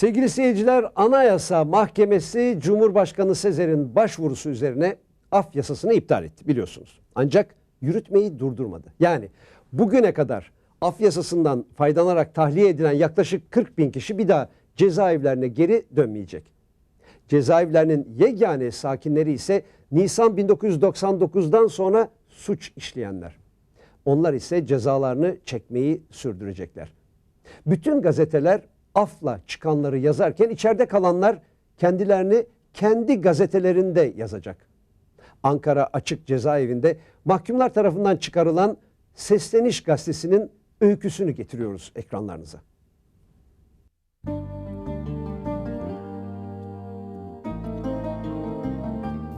Sevgili seyirciler, Anayasa Mahkemesi Cumhurbaşkanı Sezer'in başvurusu üzerine af yasasını iptal etti biliyorsunuz. Ancak yürütmeyi durdurmadı. Yani bugüne kadar af yasasından faydalanarak tahliye edilen yaklaşık 40 bin kişi bir daha cezaevlerine geri dönmeyecek. Cezaevlerinin yegane sakinleri ise Nisan 1999'dan sonra suç işleyenler. Onlar ise cezalarını çekmeyi sürdürecekler. Bütün gazeteler afla çıkanları yazarken içeride kalanlar kendilerini kendi gazetelerinde yazacak. Ankara Açık Cezaevinde mahkumlar tarafından çıkarılan Sesleniş gazetesinin öyküsünü getiriyoruz ekranlarınıza.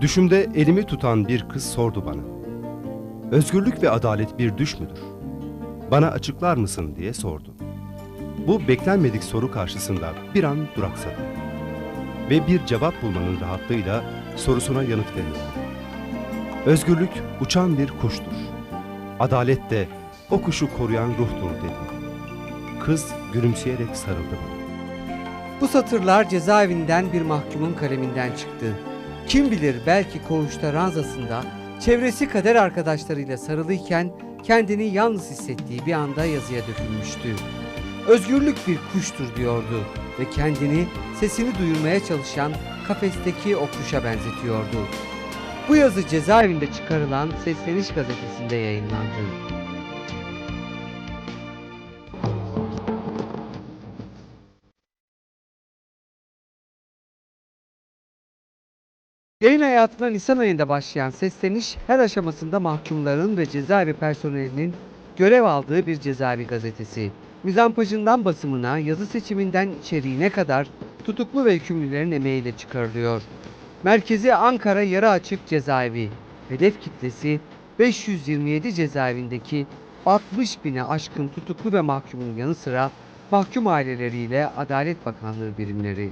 Düşümde elimi tutan bir kız sordu bana. Özgürlük ve adalet bir düş müdür? Bana açıklar mısın diye sordu. Bu beklenmedik soru karşısında bir an duraksadı. Ve bir cevap bulmanın rahatlığıyla sorusuna yanıt veriyordu. Özgürlük uçan bir kuştur. Adalet de o kuşu koruyan ruhtur dedi. Kız gülümseyerek sarıldı bana. Bu satırlar cezaevinden bir mahkumun kaleminden çıktı. Kim bilir belki koğuşta ranzasında çevresi kader arkadaşlarıyla sarılıyken kendini yalnız hissettiği bir anda yazıya dökülmüştü. Özgürlük bir kuştur diyordu ve kendini sesini duyurmaya çalışan kafesteki o kuşa benzetiyordu. Bu yazı cezaevinde çıkarılan Sesleniş gazetesinde yayınlandı. Yayın hayatına Nisan ayında başlayan sesleniş her aşamasında mahkumların ve cezaevi personelinin görev aldığı bir cezaevi gazetesi. Mizampajından basımına, yazı seçiminden içeriğine kadar tutuklu ve hükümlülerin emeğiyle çıkarılıyor. Merkezi Ankara Yarı Açık Cezaevi. Hedef kitlesi 527 cezaevindeki 60 bine aşkın tutuklu ve mahkumun yanı sıra mahkum aileleriyle Adalet Bakanlığı birimleri.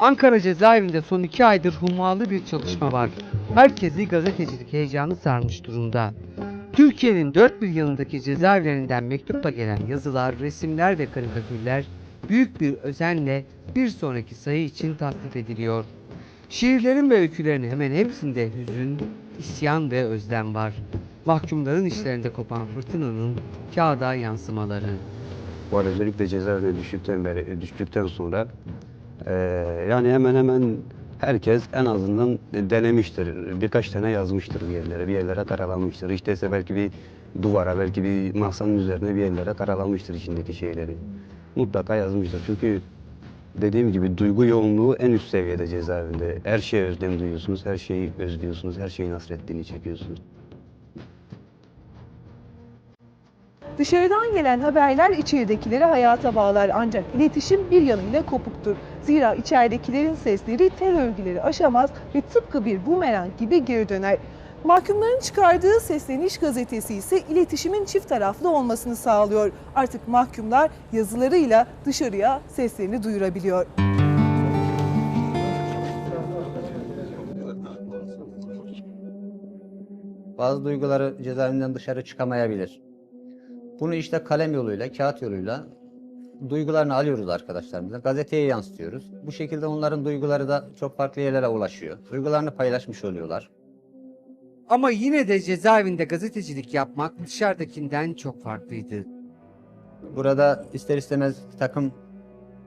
Ankara cezaevinde son iki aydır hummalı bir çalışma var. Herkesi gazetecilik heyecanı sarmış durumda. Türkiye'nin dört bir yanındaki cezaevlerinden mektupla gelen yazılar, resimler ve karikatürler büyük bir özenle bir sonraki sayı için tasnif ediliyor. Şiirlerin ve öykülerin hemen hepsinde hüzün, isyan ve özlem var. Mahkumların işlerinde kopan fırtınanın kağıda yansımaları. Bu arada özellikle cezaevine düştükten beri, düştükten sonra yani hemen hemen herkes en azından denemiştir. Birkaç tane yazmıştır bir yerlere, bir yerlere karalamıştır. İşte ise belki bir duvara, belki bir masanın üzerine bir yerlere karalamıştır içindeki şeyleri. Mutlaka yazmıştır. Çünkü dediğim gibi duygu yoğunluğu en üst seviyede cezaevinde. Her şeye özlem duyuyorsunuz, her şeyi özlüyorsunuz, her şeyin hasretliğini çekiyorsunuz. Dışarıdan gelen haberler içeridekileri hayata bağlar ancak iletişim bir yanıyla kopuktur. Zira içeridekilerin sesleri tel örgüleri aşamaz ve tıpkı bir bumerang gibi geri döner. Mahkumların çıkardığı Sesleniş gazetesi ise iletişimin çift taraflı olmasını sağlıyor. Artık mahkumlar yazılarıyla dışarıya seslerini duyurabiliyor. Bazı duyguları cezaevinden dışarı çıkamayabilir. Bunu işte kalem yoluyla, kağıt yoluyla duygularını alıyoruz arkadaşlarımızdan. Gazeteye yansıtıyoruz. Bu şekilde onların duyguları da çok farklı yerlere ulaşıyor. Duygularını paylaşmış oluyorlar. Ama yine de cezaevinde gazetecilik yapmak dışarıdakinden çok farklıydı. Burada ister istemez takım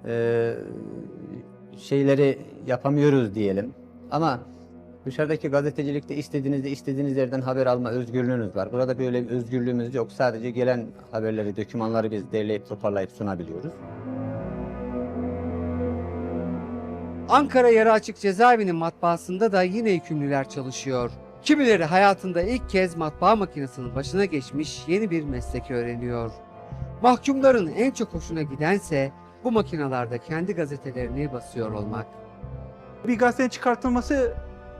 eee, şeyleri yapamıyoruz diyelim. Ama dışarıdaki gazetecilikte istediğinizde istediğiniz yerden haber alma özgürlüğünüz var. Burada böyle bir özgürlüğümüz yok. Sadece gelen haberleri, dokümanları biz derleyip toparlayıp sunabiliyoruz. Ankara Yarı Açık Cezaevinin matbaasında da yine hükümlüler çalışıyor. Kimileri hayatında ilk kez matbaa makinesinin başına geçmiş yeni bir meslek öğreniyor. Mahkumların en çok hoşuna gidense bu makinalarda kendi gazetelerini basıyor olmak. bir gazetenin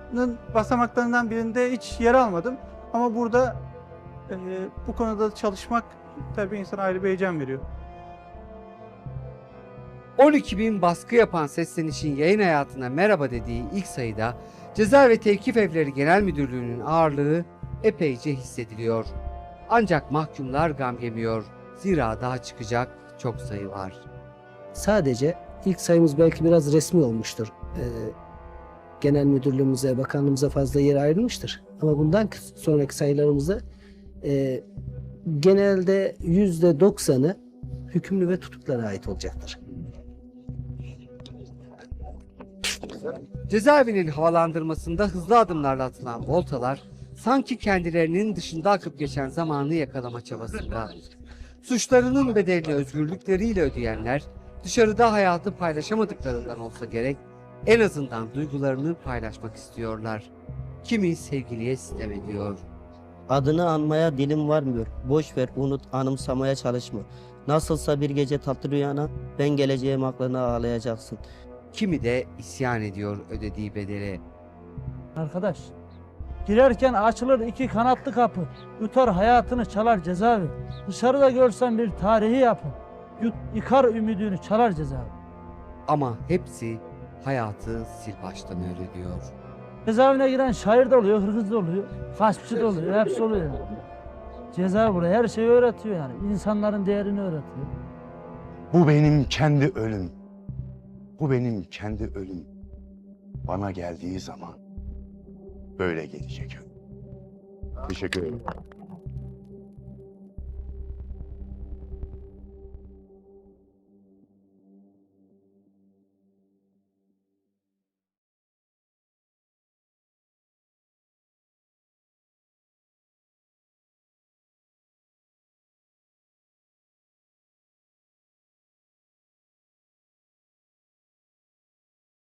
çıkartılmasının basamaklarından birinde hiç yer almadım. Ama burada e, bu konuda çalışmak tabii insana ayrı bir heyecan veriyor. 12 bin baskı yapan Sesleniş'in yayın hayatına merhaba dediği ilk sayıda Ceza ve Tevkif Evleri Genel Müdürlüğü'nün ağırlığı epeyce hissediliyor. Ancak mahkumlar gam yemiyor. Zira daha çıkacak çok sayı var. Sadece ilk sayımız belki biraz resmi olmuştur. Ee, genel müdürlüğümüze, bakanlığımıza fazla yer ayrılmıştır. Ama bundan sonraki sayılarımızda e, genelde yüzde doksanı hükümlü ve tutuklara ait olacaktır. Cezaevinin havalandırmasında hızlı adımlarla atılan voltalar sanki kendilerinin dışında akıp geçen zamanı yakalama çabasında. Suçlarının bedelini özgürlükleriyle ödeyenler dışarıda hayatı paylaşamadıklarından olsa gerek en azından duygularını paylaşmak istiyorlar. Kimi sevgiliye sitem ediyor. Adını anmaya dilim varmıyor. Boş ver, unut, anımsamaya çalışma. Nasılsa bir gece tatlı rüyana, ben geleceğim aklına ağlayacaksın. Kimi de isyan ediyor ödediği bedele. Arkadaş, girerken açılır iki kanatlı kapı. Yutar hayatını çalar cezaevi. Dışarıda görsen bir tarihi yapı. Yut, yıkar ümidini çalar cezaevi. Ama hepsi hayatı sil baştan öğreniyor. Cezaevine giren şair de oluyor, hırsız da oluyor, gaspçı da oluyor, hepsi oluyor. yani. Cezaevi buraya her şeyi öğretiyor yani. İnsanların değerini öğretiyor. Bu benim kendi ölüm. Bu benim kendi ölüm. Bana geldiği zaman böyle gelecek. Teşekkür ederim.